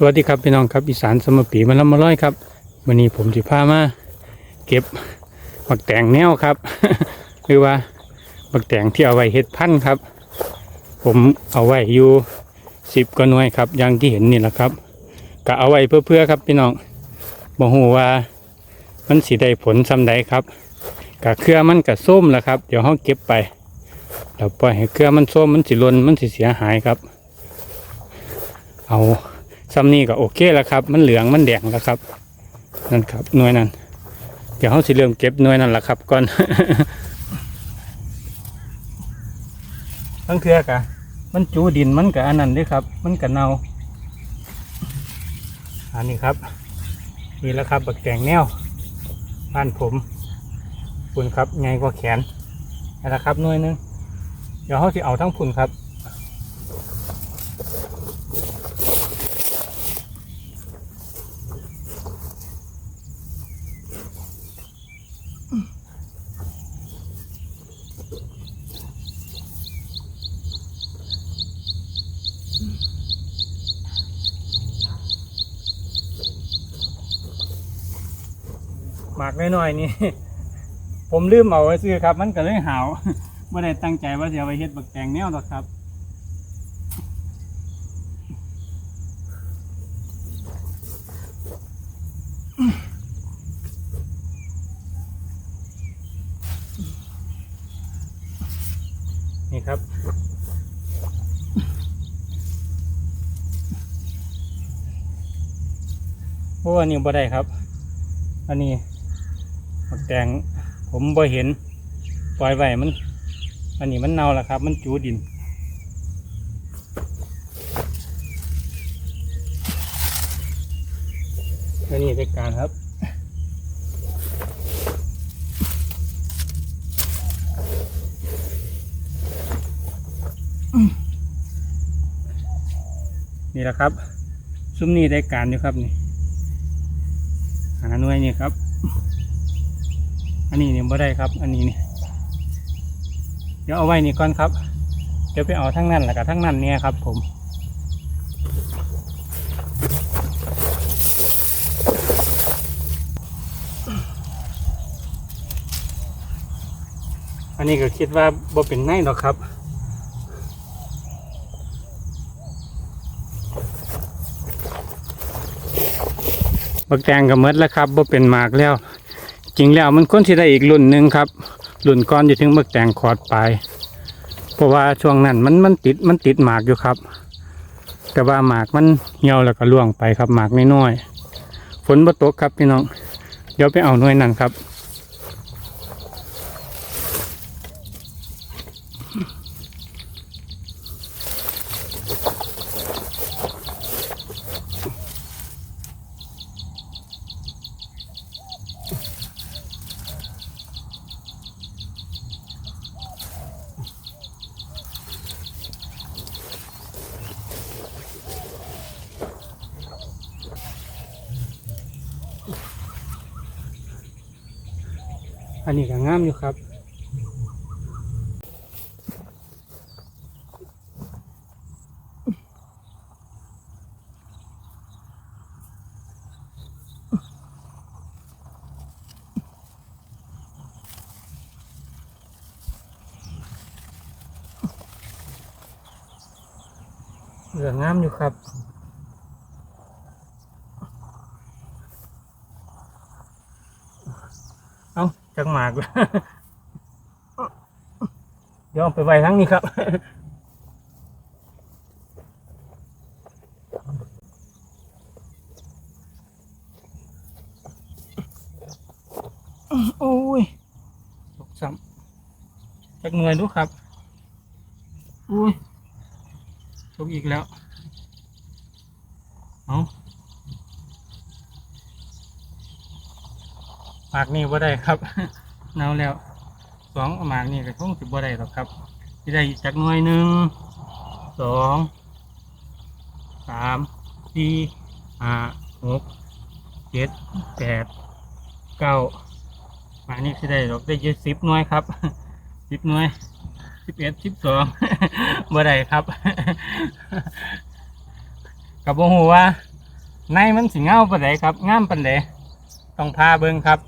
สวัสดีครับพี่น้องครับอีสานสมปีมาลำมาร้อยครับวันนี้ผมสิพามาเก็บบักแตงแนวครับ หรือว่าบักแตงที่เอาไว้เฮ็ดพันธุ์ครับ ผมเอาไว้อยู่สิบกว่าหน่วยครับอย่างที่เห็นนี่แหละครับก็เอาไว้เพื่อๆครับพี่น้องบ่ฮู้ว่ามันสิได้ผลซำใดครับกะเครือมันกะส้มแล้วครับ เดี๋ยวเฮาเก็บไปแล้วปล่อยให้เครือมันส้มมันสิลนมันสิเสียหายครับ เอา ซ้ำนี่ก็โอเคแล้วครับ มันเหลืองมันแดงแล้วครับ นั่นครับหน่วยนั้นเดี๋ยวเขาสิเริ่มเก็บหน่วยนั่นแหละครับก่อนทั้งเครือกะมันจูดินมันกะอันนั้นด้วยครับ มันกะเนาอันนี้ครับนี่แล้วครับบักแกงแนวบ้านผมคุณครับไงกว่าแขนนี่นแหละครับหน่วยนึงเดี๋ยวเขาสิเอาทั้งพุ่นครับ หมากน้อยๆนี่ ผมลืมเอาไว้ซื้อครับ มันก็เลยหาวไม่ได้ตั้งใจว่าจะไปเฮ็ดบักแตงแนวหรอกครับนี่ครับ โอ้อันนี้บ่ได้ครับ อันนี้ บักแตงผมบ่เห็น ปล่อยไว้มัน อันนี้มันเน่าแล้วครับ มันจูดินอันนี้ได้การครับนี่แหละครับ ซุ้มนี่ได้การอยู่ครับนี่หาหน่วยนี่ครับ อันนี้เนี่ยบ่ได้ครับ อันนี้เนี่ยเดี๋ยวเอาไว้นี่ก่อนครับ เดี๋ยวไปเอาทั้งนั้นแหละกับทั้งนั้นเนี่ยครับ ผมอันนี้ก็คิดว่าบ่เป็นไนหรอกครับ บักแตงก็หมดแล้วครับบ่เป็นหมากแล้ว จริงแล้วมันควรที่ได้อีกรุ่นหนึ่งครับรุ่นก้อนอยู่ถึงบักแตงคอดปลายเพราะว่าช่วงนั้นมันมันติดมันติดหมากอยู่ครับ แต่ว่าหมากมันเหี่ยวแล้วก็ล่วงไปครับหมากน้อยๆฝนบ่ตกครับพี่น้องเดี๋ยวไปเอาหน่วยนั่นครับ อันนี้ก็งามอยู่ครับเหลืองามอยู่ครับ เอา จังหมากเดี๋ยวเอาไปไว้ทั้งนี้ครับโอ้ยตกซ้ำจักหน่วยดูครับอุ้ยตกอีกแล้ว เอาหมากนี่บ่ได้ครับเนาแล้วสองหมากนี่ก็คงสิบ่ได้หรอกครับที่ได้จากหน่วยหนึ่งสองสามสี่ห้าหกเจ็ดแปดเก้าหมากนี่สิได้หรอกได้เยอะสิบหน่วยครับสิบหน่วยสิบเอ็ดสิบสองบ่ได้ครับกับโมหูว่าในมันสิเงาปานใดครับงามปานใดต้องพาเบิ่งครับ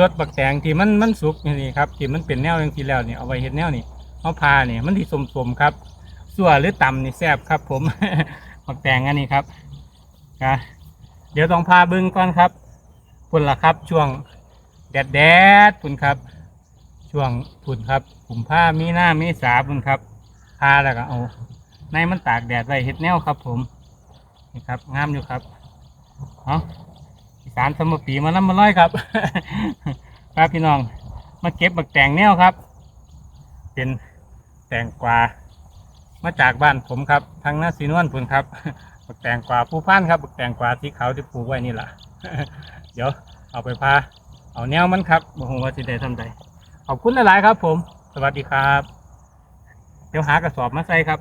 รถบักแตงที่มันมันสุกนี่ครับที่มันเป็นแนวอย่างที่แล้วนี่เอาไว้เฮ็ดแนวนี่เอาพาเนี่ยมันที่สมๆครับสั่วหรือต่ำนี่แซ่บครับ ผมบักแตงอันนี้ครับนะเดี๋ยวต้องพาบิ่งก่อนครับพุ่นละครับ ช่วงแดดแดดๆพุ่นครับ ช่วงพุ่นครับผมผ้ามีหน้ามีสาพุ่นครับพาแล้วก็เอาในมันตากแดดไว้เฮ็ดแนวครับ ผมนี่ครับงามอยู่ครับเอา สารสมปีมาน้ำมาร้อยครับ ครับพี่น้อง มาเก็บบักแตงแนวครับ เป็นแตงกวามาจากบ้านผมครับทางหน้าสีนวลพุ่นครับบักแตงกวาผู้พันครับบักแตงกวาที่เขาที่ปลูกไว้นี่แหละเดี๋ยวเอาไปพาเอาแนวมันครับบ่ฮู้ว่าสิได้ทำใดขอบคุณหลายๆครับ ผม สวัสดีครับ เดี๋ยวหากระสอบมาใส่ครับ